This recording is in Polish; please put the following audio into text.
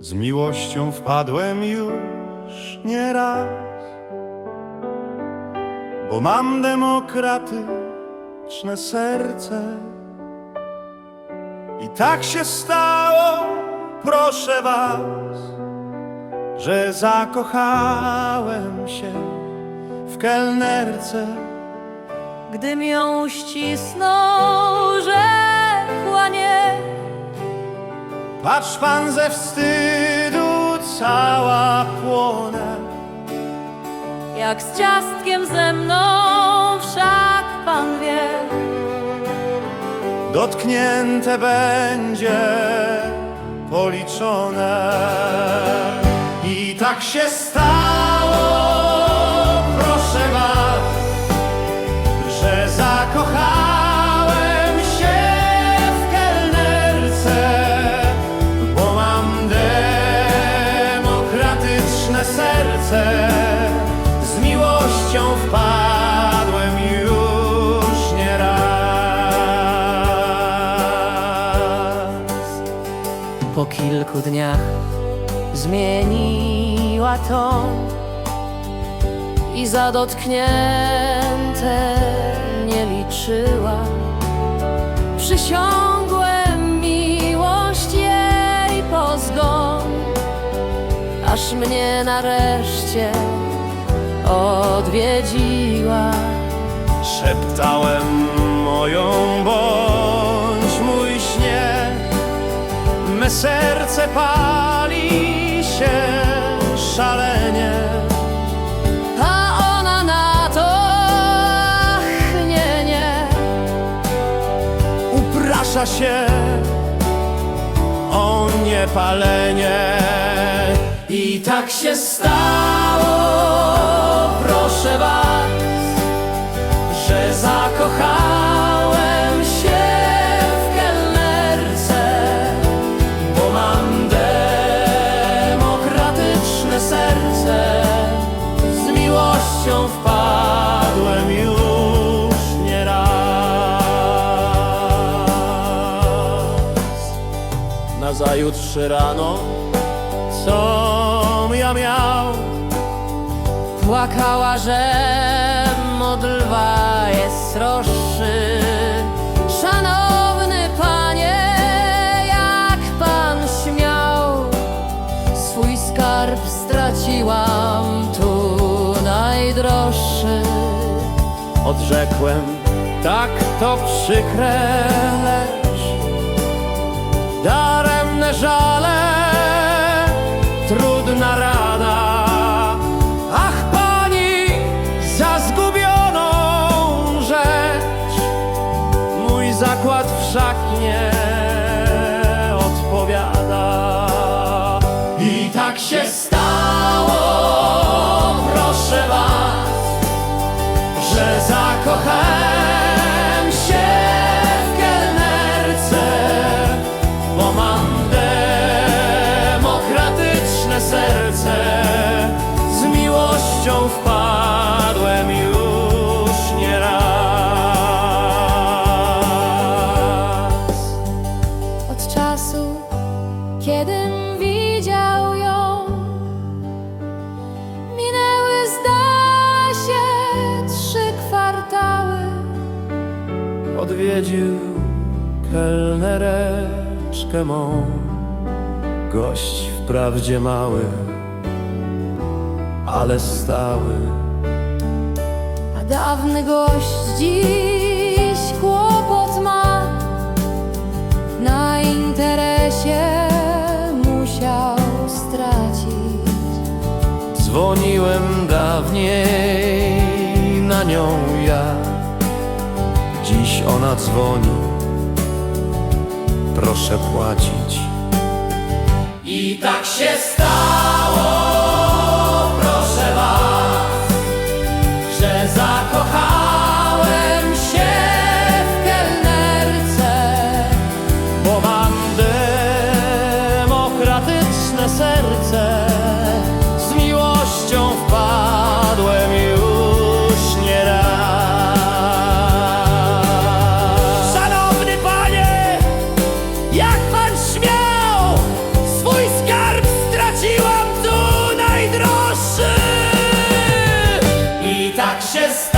Z miłością wpadłem już nie raz, bo mam demokratyczne serce. I tak się stało, proszę was, że zakochałem się w kelnerce. Gdym ją ścisnął, rzekła nie Patrz pan ze wstydu cała płonę. Jak z ciastkiem ze mną, wszak pan wie Dotknięte będzie policzone. I tak się stało, kilku dniach zmieniła ton i za dotknięte nie liczyła. Przysiągłem miłość jej po zgon, aż mnie nareszcie odwiedziła. Szeptałem moją bądź Me serce pali się szalenie. A ona na to ach, nie, nie Uprasza się o niepalenie. I tak się stało, proszę was Nazajutrz rano, co ja miał? Płakała, że modlwa jest sroższy Szanowny panie, jak pan śmiał? Swój skarb straciłam tu najdroższy. Odrzekłem, tak to przykre, zakład wszak nie odpowiada. I tak się stało, proszę was że zakochałem kiedym widział ją. Minęły zda się trzy kwartały. Odwiedził kelnereczkę mą, gość wprawdzie mały, ale stały. A dawny gość dziś Dzwoniłem dawniej na nią ja. Dziś ona dzwoni. Proszę płacić. I tak się stało Just